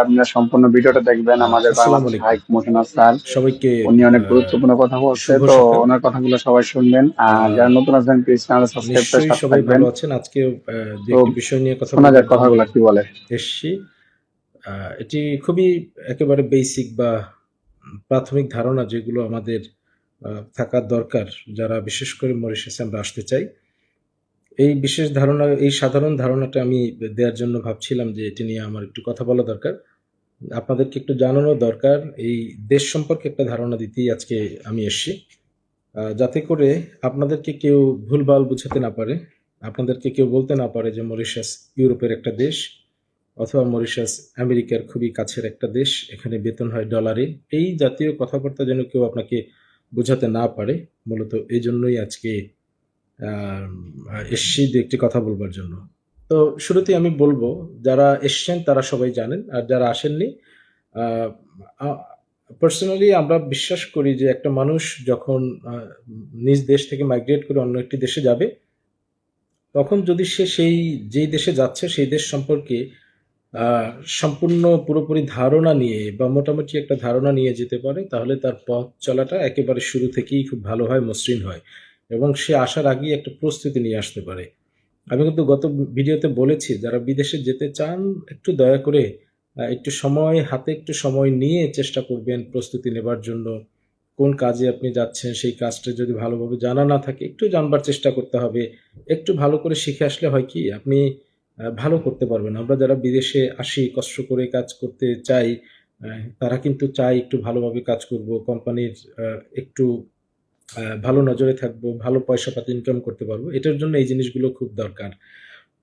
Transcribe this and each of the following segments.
আপনারা সম্পূর্ণ ভিডিওটা দেখবেন। আমাদের বাংলাদেশ স্যার। সবাইকে উনি অনেক গুরুত্বপূর্ণ কথা বলছে। তো ওনার কথাগুলো সবাই শুনবেন। আর যারা নতুন আছেন প্লিজ চ্যানেল সাবস্ক্রাইব করে সাথে সবাই থাকবেন। ভালো আছেন। আজকে একটি বিষয় নিয়ে কথা শোনা যাক কথাগুলো কি বলে। এসছি। আহ, এটি খুবই একেবারে বেসিক বা প্রাথমিক ধারণা যেগুলো আমাদের থাকার দরকার। যারা বিশেষ করে মরিশাসে আমরা আসতে চাই। এই বিশেষ ধারণা, এই সাধারণ ধারণাটা আমি দেওয়ার জন্য ভাবছিলাম যে এটি নিয়ে আমার একটু কথা বলা দরকার। আপনাদেরকে একটু জানানো দরকার, এই দেশ সম্পর্কে একটা ধারণা দিতেই আজকে আমি এসছি। যাতে করে আপনাদেরকে কেউ ভুলভাল বুঝাতে না পারে, আপনাদেরকে কেউ বলতে না পারে যে মরিশাস ইউরোপের একটা দেশ অথবা মরিশাস আমেরিকার খুবই কাছের একটা দেশ, এখানে বেতন হয় ডলারে। এই জাতীয় কথাবার্তা যেন কেউ আপনাকে বোঝাতে না পারে, মূলত এই জন্যই আজকে এসছি দু একটি কথা বলবার জন্য। তো শুরুতেই আমি বলব, যারা এসছেন তারা সবাই জানেন, আর যারা আসেননি পার্সোনালি আমরা বিশ্বাস করি যে একটা মানুষ যখন নিজ দেশ থেকে মাইগ্রেট করে অন্য একটি দেশে যাবে, তখন যদি সে সেই, যেই দেশে যাচ্ছে, সেই দেশ সম্পর্কে সম্পূর্ণ পুরোপুরি ধারণা নিয়ে বা মোটামুটি একটা ধারণা নিয়ে যেতে পারে, তাহলে তার পথ চলাটা একেবারে শুরু থেকেই খুব ভালো হয়, মসৃণ হয়। এবং সে আসার আগেই একটা প্রস্তুতি নিয়ে আসতে পারে। আমি কিন্তু গত ভিডিওতে বলেছি, যারা বিদেশে যেতে চান, একটু দয়া করে একটু সময়, হাতে একটু সময় নিয়ে চেষ্টা করবেন প্রস্তুতি নেবার জন্য। কোন কাজে আপনি যাচ্ছেন, সেই কাজটা যদি ভালোভাবে জানা না থাকে, একটু জানবার চেষ্টা করতে হবে। একটু ভালো করে শিখে আসলে হয় কি, আপনি ভালো করতে পারবেন। আমরা যারা বিদেশে আসি, কষ্ট করে কাজ করতে চাই তারা কিন্তু চাই একটু ভালোভাবে কাজ করব। কোম্পানির একটু ভালো নজরে থাকব, ভালো পয়সা পাতি ইনকাম করতে পারব, এটার জন্য এই জিনিসগুলো খুব দরকার।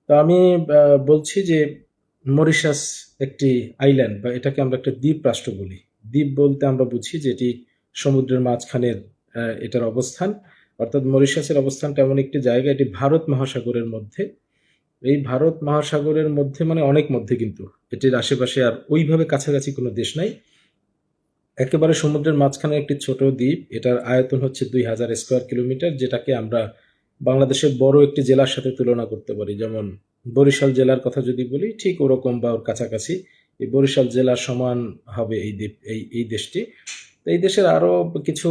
তো আমি বলছি যে মরিশাস একটি আইল্যান্ড বা এটাকে আমরা একটা দ্বীপ রাষ্ট্র বলি। দ্বীপ বলতে আমরা বুঝি যে এটি সমুদ্রের মাঝখানের এটার অবস্থান। অর্থাৎ মরিশাসের অবস্থান তেমন একটি জায়গা, এটি ভারত মহাসাগরের মধ্যে। এই ভারত মহাসাগরের মধ্যে মানে অনেক মধ্যে কিন্তু। এটির আশেপাশে আর ওইভাবে কাছাকাছি কোনো দেশ নাই। একেবারে সমুদ্রের মাঝখানে একটি ছোট দ্বীপ। এটার আয়তন হচ্ছে দুই হাজার স্কোয়ার কিলোমিটার, যেটাকে আমরা বাংলাদেশের বড় একটি জেলার সাথে তুলনা করতে পারি। যেমন বরিশাল জেলার কথা যদি বলি, ঠিক ওরকম বা ওর কাছাকাছি এই বরিশাল জেলার সমান হবে এই দ্বীপ, এই এই দেশটি। তো এই দেশের আরও কিছু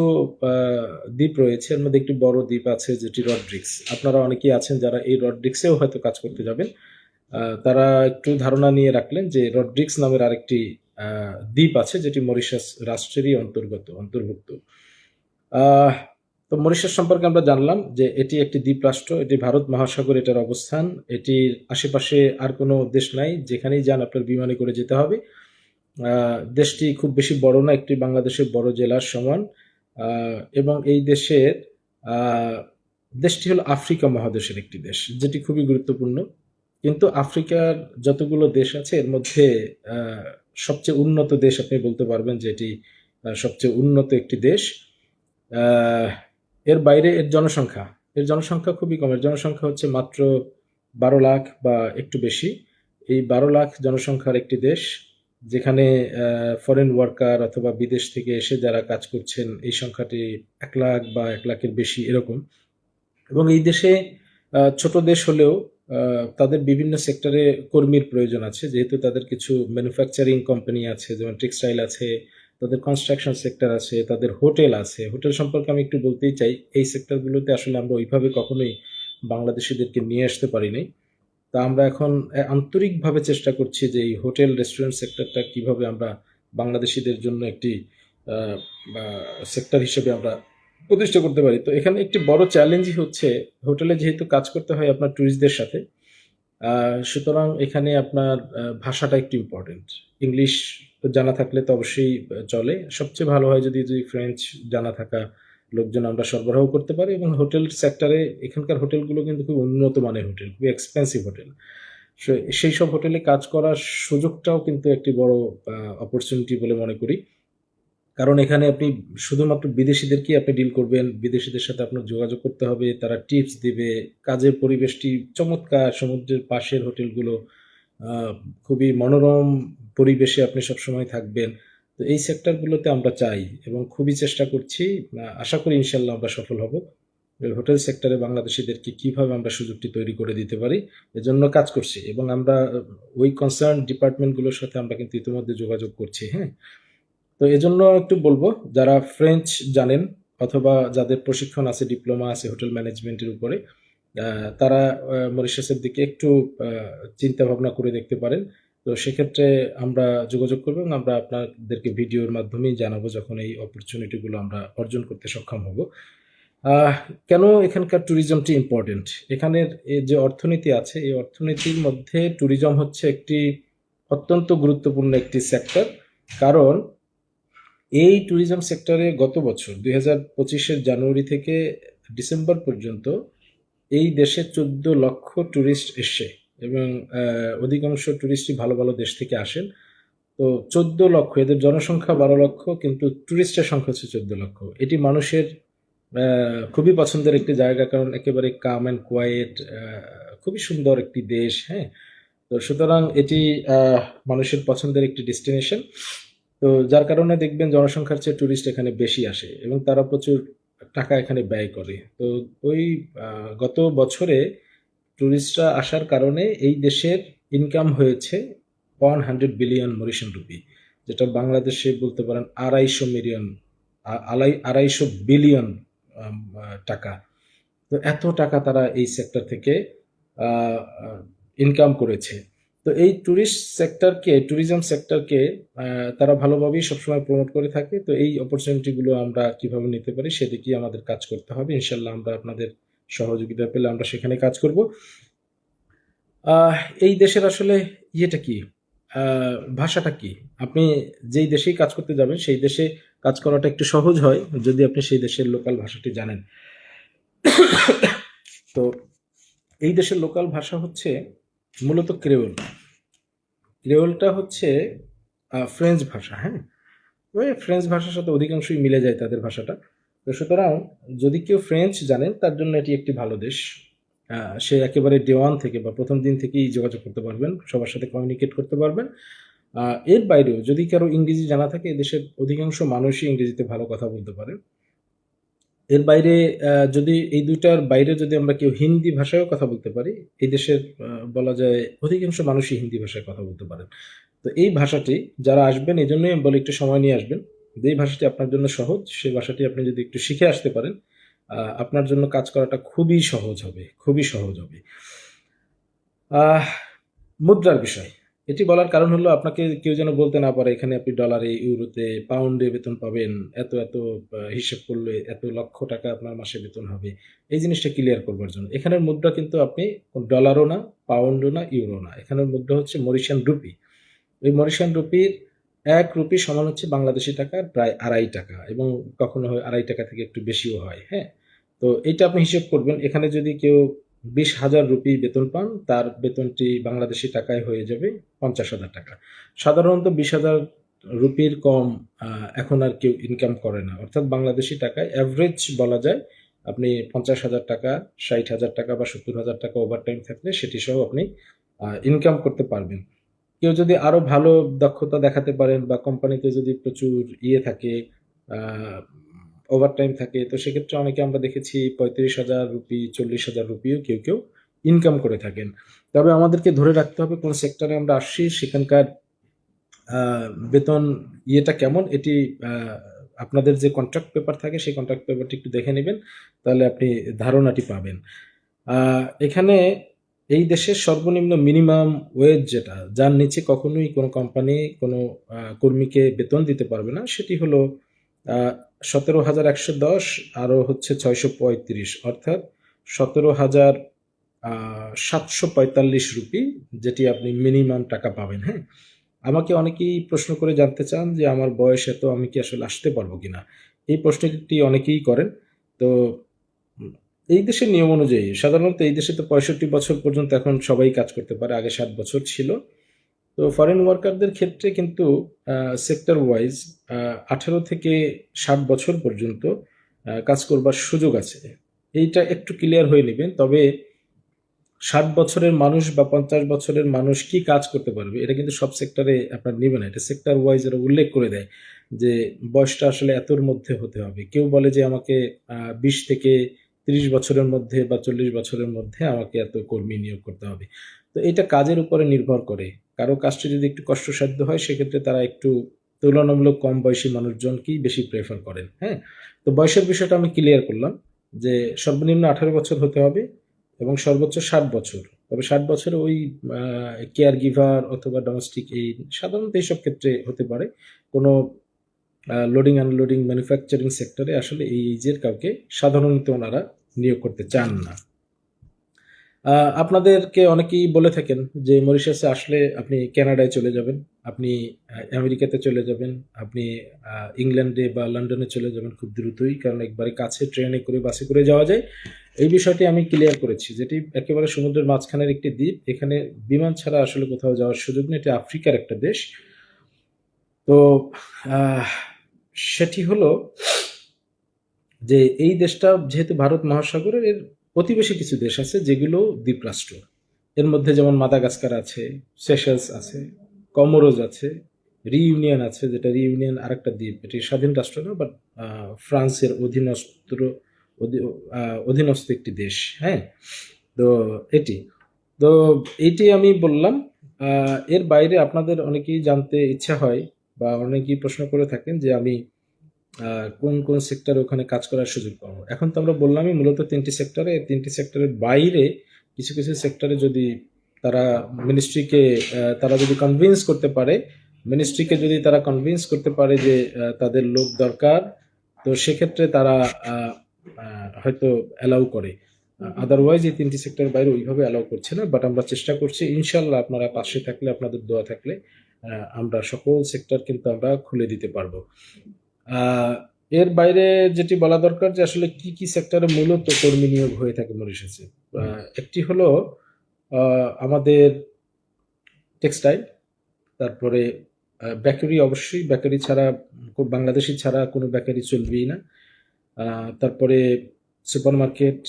দ্বীপ রয়েছে। এর মধ্যে একটি বড় দ্বীপ আছে, যেটি রড্রিক্স আপনারা অনেকেই আছেন যারা এই রড্রিক্সেও হয়তো কাজ করতে যাবেন। তারা একটু ধারণা নিয়ে রাখলেন যে রড্রিক্স নামের আরেকটি দ্বীপ আছে যেটি মরিশাস রাষ্ট্রেরই অন্তর্গত, অন্তর্ভুক্ত। তো মরিশাস সম্পর্কে আমরা জানলাম যে এটি একটি দ্বীপ রাষ্ট্র, এটি ভারত মহাসাগর, এটার অবস্থান। এটির আশেপাশে আর কোনো দেশ নাই, যেখানেই যান আপনার বিমানে করে যেতে হবে। দেশটি খুব বেশি বড় না, একটি বাংলাদেশের বড় জেলার সমান। এবং এই দেশের দেশটি হলো আফ্রিকা মহাদেশের একটি দেশ, যেটি খুবই গুরুত্বপূর্ণ। কিন্তু আফ্রিকার যতগুলো দেশ আছে, এর মধ্যে সবচেয়ে উন্নত দেশ আপনি বলতে পারবেন যে এটি সবচেয়ে উন্নত একটি দেশ। এর বাইরে এর জনসংখ্যা এর জনসংখ্যা খুবই কম। এর জনসংখ্যা হচ্ছে মাত্র বারো লাখ বা একটু বেশি। এই বারো লাখ জনসংখ্যার একটি দেশ, যেখানে ফরেন ওয়ার্কার অথবা বিদেশ থেকে এসে যারা কাজ করছেন, এই সংখ্যাটি এক লাখ বা এক লাখের বেশি এরকম। এবং এই দেশে ছোট দেশ হলেও তাদের বিভিন্ন সেক্টরে কর্মীর প্রয়োজন আছে। যেহেতু তাদের কিছু ম্যানুফ্যাকচারিং কোম্পানি আছে, যেমন টেক্সটাইল আছে, তাদের কনস্ট্রাকশন সেক্টর আছে, তাদের হোটেল আছে। হোটেল সম্পর্কে আমি একটু বলতেই চাই, এই সেক্টরগুলোতে আসলে আমরা ওইভাবে কখনোই বাংলাদেশিদেরকে নিয়ে আসতে পারি নাই। তা আমরা এখন আন্তরিকভাবে চেষ্টা করছি যে এই হোটেল রেস্টুরেন্ট সেক্টরটা কীভাবে আমরা বাংলাদেশিদের জন্য একটি সেক্টর হিসেবে আমরা প্রতিষ্ঠা করতে পারি। তো এখানে একটি বড় চ্যালেঞ্জই হচ্ছে, হোটেলে যেহেতু কাজ করতে হয় আপনার ট্যুরিস্টদের সাথে সুতরাং এখানে আপনার ভাষাটা একটু ইম্পর্টেন্ট ইংলিশ জানা থাকলে তো অবশ্যই চলে। সবচেয়ে ভালো হয় যদি যদি ফ্রেঞ্চ জানা থাকা লোকজন আমরা সরবরাহ করতে পারি এবং হোটেল সেক্টরে এখানকার হোটেলগুলো কিন্তু খুব উন্নত মানের হোটেল, খুবই এক্সপেন্সিভ হোটেল। সেই সব হোটেলে কাজ করার সুযোগটাও কিন্তু একটি বড় অপরচুনিটি বলে মনে করি। কারণ এখানে আপনি শুধুমাত্র বিদেশিদেরকে আপনি ডিল করবেন? বিদেশিদের সাথে আপনার যোগাযোগ করতে হবে, তারা টিপস দিবে, কাজের পরিবেশটি চমৎকার, সমুদ্রের পাশের হোটেলগুলো খুবই মনোরম পরিবেশে আপনি সবসময় থাকবেন। তো এই সেক্টরগুলোতে আমরা চাই এবং খুবই চেষ্টা করছি আশা করি ইনশাল্লাহ আমরা সফল হব। হোটেল সেক্টরে বাংলাদেশিদেরকে কীভাবে আমরা সুযোগটি তৈরি করে দিতে পারি, এজন্য কাজ করছি এবং আমরা, ওই কনসার্ন ডিপার্টমেন্টগুলোর সাথে আমরা কিন্তু ইতিমধ্যে যোগাযোগ করছি হ্যাঁ? তো এজন্য একটু বলব, যারা ফ্রেঞ্চ জানেন অথবা যাদের প্রশিক্ষণ আছে, ডিপ্লোমা আছে হোটেল ম্যানেজমেন্টের উপরে তারা মরিশাসের দিকে একটু চিন্তা ভাবনা করে দেখতে পারেন। তো সেক্ষেত্রে আমরা যোগাযোগ করব এবং আমরা আপনাদেরকে ভিডিওর মাধ্যমেই জানাব যখন এই অপরচুনিটিগুলো আমরা অর্জন করতে সক্ষম হব। কেন এখানকার ট্যুরিজমটি ইম্পর্টেন্ট এখানের যে অর্থনীতি আছে, এই অর্থনীতির মধ্যে ট্যুরিজম হচ্ছে একটি অত্যন্ত গুরুত্বপূর্ণ একটি সেক্টর কারণ এই ট্যুরিজম সেক্টরে গত বছর, দুই হাজার পঁচিশের জানুয়ারি থেকে ডিসেম্বর পর্যন্ত এই দেশে চোদ্দ লক্ষ ট্যুরিস্ট এসছে এবং অধিকাংশ ট্যুরিস্টই ভালো ভালো দেশ থেকে আসেন। তো চোদ্দ লক্ষ, এদের জনসংখ্যা বারো লক্ষ, কিন্তু ট্যুরিস্টের সংখ্যা হচ্ছে চোদ্দ লক্ষ। এটি মানুষের খুবই পছন্দের একটি জায়গা কারণ একেবারে কাম অ্যান্ড কোয়াইট খুবই সুন্দর একটি দেশ হ্যাঁ? তো সুতরাং এটি মানুষের পছন্দের একটি ডেস্টিনেশন তো যার কারণে দেখবেন জনসংখ্যার চেয়ে ট্যুরিস্ট এখানে বেশি আসে এবং তারা প্রচুর টাকা এখানে ব্যয় করে। তো ওই গত বছরে ট্যুরিস্টরা আসার কারণে এই দেশের ইনকাম হয়েছে one hundred billion Mauritian rupee যেটা বাংলাদেশে বলতে পারেন আড়াইশো মিলিয়ন আড়াই, আড়াইশো বিলিয়ন টাকা। তো এত টাকা তারা এই সেক্টর থেকে ইনকাম করেছে। তো এই ট্যুরিস্ট সেক্টরকে ট্যুরিজম সেক্টরকে তারা ভালোভাবেই সবসময় প্রমোট করে থাকে। তো এই অপরচুনিটিগুলো আমরা কীভাবে নিতে পারি সেদিকে আমাদের কাজ করতে হবে। ইনশাল্লাহ আমরা আপনাদের সহযোগিতা পেলে আমরা সেখানে কাজ করব। এই দেশের আসলে ইয়েটা কি? ভাষাটা কি? আপনি যেই দেশেই কাজ করতে যাবেন, সেই দেশে কাজ করাটা একটু সহজ হয়, যদি আপনি সেই দেশের লোকাল ভাষাটি জানেন। তো এই দেশের লোকাল ভাষা হচ্ছে মূলত ক্রেওল। ক্রেওলটা হচ্ছে ফ্রেঞ্চ ভাষা হ্যাঁ? ওই ফ্রেঞ্চ ভাষার সাথে অধিকাংশই মিলে যায় তাদের ভাষাটা। তো সুতরাং যদি কেউ ফ্রেঞ্চ জানেন, তার জন্য এটি একটি ভালো দেশ। সে একেবারে ডে ওয়ান থেকে বা প্রথম দিন থেকেই যোগাযোগ করতে পারবেন, সবার সাথে কমিউনিকেট করতে পারবেন। এর বাইরেও যদি কারও ইংরেজি জানা থাকে, এদেশের অধিকাংশ মানুষই ইংরেজিতে ভালো কথা বলতে পারে। এর বাইরে যদি এই দুইটার বাইরে যদি আমরা কেউ হিন্দি ভাষায়ও কথা বলতে পারি, এই দেশের বলা যায় অধিকাংশ মানুষই হিন্দি ভাষায় কথা বলতে পারেন। তো এই ভাষাটি যারা আসবেন, এই জন্যই বলি একটু সময় নিয়ে আসবেন। যেই ভাষাটি আপনার জন্য সহজ সেই ভাষাটি আপনি যদি একটু শিখে আসতে পারেন আপনার জন্য কাজ করাটা খুবই সহজ হবে, খুবই সহজ হবে। মুদ্রার বিষয়। এটি বলার কারণ হলো আপনাকে কেউ যেন বলতে না পারে, এখানে আপনি ডলারে ইউরোতে পাউন্ডে বেতন পাবেন, এত এত হিসেব করলে এত লক্ষ টাকা আপনার মাসে বেতন হবে। এই জিনিসটা ক্লিয়ার করবার জন্য। এখানের মুদ্রা কিন্তু আপনি ডলারও না পাউন্ডও না ইউরো না। এখানের মুদ্রা হচ্ছে মরিশিয়ান রুপি ওই মরিশিয়ান রুপির এক রুপি সমান হচ্ছে বাংলাদেশি টাকার প্রায় আড়াই টাকা এবং কখনো হয় আড়াই টাকা থেকে একটু বেশিও হয় হ্যাঁ? তো এইটা আপনি হিসেব করবেন। এখানে যদি কেউ বিশ হাজার রুপি বেতন পান, তার বেতনটি বাংলাদেশি টাকায় হয়ে যাবে পঞ্চাশ হাজার টাকা। সাধারণত বিশ হাজার রুপির কম এখন আর কেউ ইনকাম করে না। অর্থাৎ বাংলাদেশি টাকায় অ্যাভারেজ বলা যায়, আপনি পঞ্চাশ হাজার টাকা, ষাট হাজার টাকা বা সত্তর হাজার টাকা ওভারটাইম থাকলে সেটি সহ আপনি ইনকাম করতে পারবেন। কেউ যদি আরও ভালো দক্ষতা দেখাতে পারেন বা কোম্পানিতে যদি প্রচুর ইয়ে থাকে ওভারটাইম থাকে, তো সেক্ষেত্রে অনেকে আমরা দেখেছি পঁয়ত্রিশ হাজার রুপি, চল্লিশ হাজার রুপিও কেউ কেউ ইনকাম করে থাকেন। তবে আমাদেরকে ধরে রাখতে হবে কোন সেক্টরে আমরা আসছি, সেখানকার বেতন ইয়েটা কেমন, এটি আপনাদের যে কন্ট্রাক্ট পেপার থাকে সেই কন্ট্রাক্ট পেপারটি একটু দেখে নেবেন, তাহলে আপনি ধারণাটি পাবেন। এখানে এই দেশের সর্বনিম্ন মিনিমাম ওয়েজ যেটা, যার নিচে কখনোই কোনো কোম্পানি কোনো কর্মীকে বেতন দিতে পারবে না, সেটি হলো সতেরো হাজার একশো দশ, আরও হচ্ছে ছয়শো পঁয়ত্রিশ, অর্থাৎ সতেরো হাজার সাতশো পঁয়তাল্লিশ রুপি, যেটি আপনি মিনিমাম টাকা পাবেন হ্যাঁ? আমাকে অনেকেই প্রশ্ন করে জানতে চান যে আমার বয়স এত, আমি কি আসলে আসতে পারব কিনা? এই প্রশ্নটি অনেকেই করেন। তো এই দেশের নিয়ম অনুযায়ী, সাধারণত এই দেশে তো পঁয়ষট্টি বছর পর্যন্ত এখন সবাই কাজ করতে পারে, আগে ষাট বছর ছিল। তো ফরেন ওয়ার্কারদের ক্ষেত্রে কিন্তু সেক্টর ওয়াইজ আঠারো থেকে ষাট বছর পর্যন্ত কাজ করবার সুযোগ আছে। এইটা একটু ক্লিয়ার হয়ে নেবেন, তবে ষাট বছরের মানুষ বা পঞ্চাশ বছরের মানুষ কি কাজ করতে পারবে, এটা কিন্তু সব সেক্টরে আপনার নেবে না। এটা সেক্টর ওয়াইজ এরা উল্লেখ করে দেয় যে, বয়সটা আসলে এতর মধ্যে হতে হবে। কেউ বলে যে, আমাকে বিশ থেকে তিরিশ বছরের মধ্যে বা চল্লিশ বছরের মধ্যে আমাকে এত কর্মী নিয়োগ করতে হবে। তো এটা কাজের উপরে নির্ভর করে। কারও কাজটি যদি একটু কষ্টসাধ্য হয়, সেক্ষেত্রে তারা একটু তুলনামূলক কম বয়সী মানুষজনকেই বেশি প্রেফার করেন হ্যাঁ? তো বয়সের বিষয়টা আমি ক্লিয়ার করলাম যে সর্বনিম্ন আঠারো বছর হতে হবে এবং সর্বোচ্চ ষাট বছর। তবে ষাট বছরে ওই কেয়ার গিভার অথবা ডোমেস্টিক এই সাধারণত এইসব ক্ষেত্রে হতে পারে। কোনো লোডিং আনলোডিং ম্যানুফ্যাকচারিং সেক্টরে আসলে এই এজের কাউকে সাধারণত ওনারা নিয়োগ করতে চান না। আপনাদেরকে অনেকেই বলে থাকেন যে মরিশাসে আসলে আপনি কানাডায় চলে যাবেন, আপনি আমেরিকাতে চলে যাবেন, আপনি ইংল্যান্ডে বা লন্ডনে চলে যাবেন খুব দ্রুতই, কারণ একবারে কাছে ট্রেনে করে, বাসে করে যাওয়া যায়। এই বিষয়টি আমি ক্লিয়ার করেছি, যেটি একেবারে সমুদ্রের মাঝখানের একটি দ্বীপ, এখানে বিমান ছাড়া আসলে কোথাও যাওয়ার সুযোগ নেই, এটি আফ্রিকার একটা দেশ। তো সেটি হলো যে এই দেশটা যেহেতু ভারত মহাসাগরের এর প্রতিবেশী কিছু দেশ আছে যেগুলো দ্বীপরাষ্ট্র। এর মধ্যে যেমন মাদাগাস্কার আছে, সেশেলস আছে, কমোরোজ আছে, রিইউনিয়ন আছে, যেটা রিইউনিয়ন আরেকটা দ্বীপ। এটি স্বাধীন রাষ্ট্র না বাট ফ্রান্সের অধীনস্থ অধীনস্থ একটি দেশ হ্যাঁ? তো এটি। তো এটি আমি বললাম এর বাইরে আপনাদের অনেকেই জানতে ইচ্ছা হয় বা অনেকেই প্রশ্ন করে থাকেন যে আমি কোন কোন সেক্টরে ওখানে কাজ করার সুযোগ পাবো? এখন তো আমরা বললামই মূলত তিনটি সেক্টরে তিনটি সেক্টরের বাইরে কিছু কিছু সেক্টরে যদি তারা মিনিস্ট্রিকে তারা যদি কনভিন্স করতে পারে মিনিস্ট্রিকে যদি তারা কনভিন্স করতে পারে যে তাদের লোক দরকার, তো সেক্ষেত্রে তারা হয়তো অ্যালাউ করে। আদারওয়াইজ এই তিনটি সেক্টর বাইরে ওইভাবে অ্যালাউ করছে না বাট আমরা চেষ্টা করছি ইনশাল্লাহ আপনারা পাশে থাকলে, আপনাদের দোয়া থাকলে আমরা সকল সেক্টর কিন্তু আমরা খুলে দিতে পারব। এর বাইরে যেটি বলা দরকার যে আসলে কি কি সেক্টরে মূলত কর্মী নিয়োগ হয়ে থাকে মরিশাসে? একটি হলো আমাদের টেক্সটাইল তারপরে বেকারি অবশ্যই বেকারি ছাড়া বাংলাদেশি ছাড়া কোনো বেকারি চলবেই না। তারপরে সুপার মার্কেট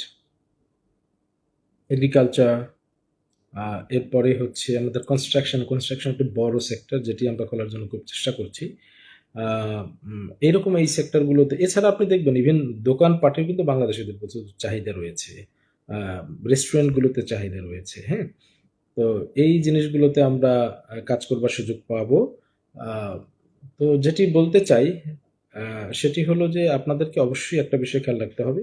এগ্রিকালচার এরপরে হচ্ছে আমাদের কনস্ট্রাকশন কনস্ট্রাকশন একটি বড় সেক্টর যেটি আমরা খোলার জন্য খুব চেষ্টা করছি। এরকম এই সেক্টরগুলোতে এছাড়া আপনি দেখবেন ইভেন দোকানপাটের কিন্তু বাংলাদেশিদের প্রচুর চাহিদা রয়েছে। রেস্টুরেন্টগুলোতে চাহিদা রয়েছে হ্যাঁ? তো এই জিনিসগুলোতে আমরা কাজ করবার সুযোগ পাব। তো যেটি বলতে চাই সেটি হলো যে আপনাদেরকে অবশ্যই একটা বিষয় খেয়াল রাখতে হবে।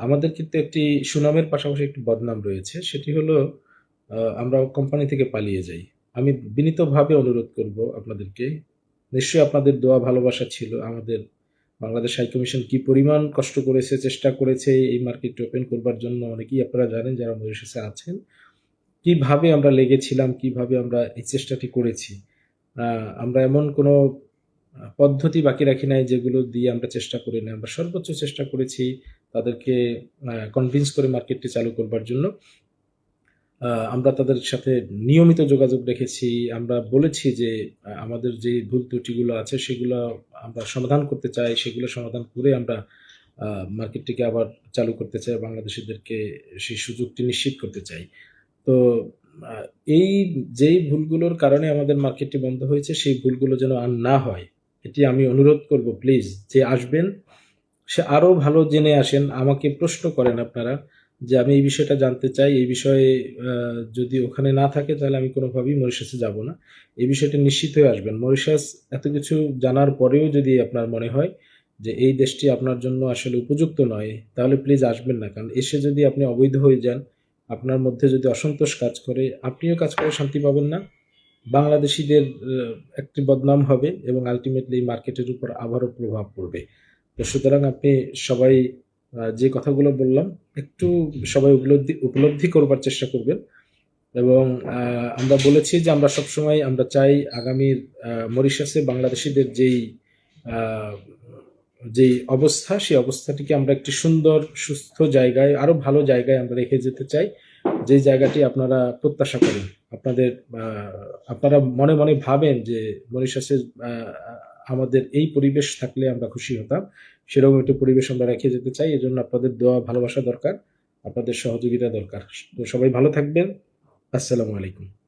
আমাদের কিন্তু একটি সুনামের পাশাপাশি একটি বদনাম রয়েছে। সেটি হলো আমরা কোম্পানি থেকে পালিয়ে যাই। আমি বিনীতভাবে অনুরোধ করব আপনাদেরকে নিশ্চয়ই আপনাদের দোয়া ভালোবাসা ছিল। আমাদের বাংলাদেশ হাই কমিশন কি পরিমাণ কষ্ট করেছে, চেষ্টা করেছে এই মার্কেট ওপেন করবার জন্য অনেকেই আপনারা জানেন যারা মরিশাসে আছেন। কীভাবে আমরা লেগেছিলাম, কীভাবে আমরা এই চেষ্টাটি করেছি? আমরা এমন কোনো পদ্ধতি বাকি রাখি নাই যেগুলো দিয়ে আমরা চেষ্টা করি না আমরা সর্বোচ্চ চেষ্টা করেছি তাদেরকে কনভিন্স করে মার্কেটটি চালু করবার জন্য। আমরা তাদের সাথে নিয়মিত যোগাযোগ রেখেছি। আমরা বলেছি যে আমাদের যে ভুল ত্রুটিগুলো আছে, সেগুলো আমরা সমাধান করতে চাই। সেগুলো সমাধান করে আমরা মার্কেটটিকে আবার চালু করতে চাই, বাংলাদেশিদেরকে সেই সুযোগটি নিশ্চিত করতে চাই। তো এই যেই ভুলগুলোর কারণে আমাদের মার্কেটটি বন্ধ হয়েছে, সেই ভুলগুলো যেন আর না হয়, এটি আমি অনুরোধ করব, প্লিজ। যে আসবেন, সে আরও ভালো জেনে আসেন, আমাকে প্রশ্ন করেন আপনারা। যে আমি এই বিষয়টা জানতে চাই, এই বিষয়ে যদি ওখানে না থাকে তাহলে আমি কোনোভাবেই মরিশাসে যাব না। এই বিষয়টা নিশ্চিত হয়ে আসবেন। মরিশাস এত কিছু জানার পরেও যদি আপনার মনে হয় যে এই দেশটি আপনার জন্য আসলে উপযুক্ত নয়, তাহলে প্লিজ আসবেন না। কারণ এসে যদি আপনি অবৈধ হয়ে যান, আপনার মধ্যে যদি অসন্তোষ কাজ করে, আপনিও কাজ করে শান্তি পাবেন না। বাংলাদেশিদের একটি বদনাম হবে এবং আলটিমেটলি মার্কেটের উপর আবারও প্রভাব পড়বে। তো সুতরাং আপনি সবাই যে কথাগুলো বললাম, একটু সবাই উপলব্ধি উপলব্ধি করবার চেষ্টা করবেন। এবং আমরা বলেছি যে আমরা সবসময়, আমরা চাই আগামীর মরিশাসে বাংলাদেশিদের যেই যেই অবস্থা, সেই অবস্থাটিকে আমরা একটি সুন্দর, সুস্থ জায়গায় আরও ভালো জায়গায় আমরা রেখে যেতে চাই। যে জায়গাটি আপনারা প্রত্যাশা করেন। আপনাদের আপনারা মনে মনে ভাবেন যে মরিশাসের আমাদের এই পরিবেশ থাকলে আমরা খুশি হতাম। সেরকম একটু পরিবেশ আমরা রেখে যেতে চাই, এজন্য আপনাদের দোয়া, ভালোবাসা দরকার, আপনাদের সহযোগিতা দরকার। তো সবাই ভালো থাকবেন। আসসালামু আলাইকুম।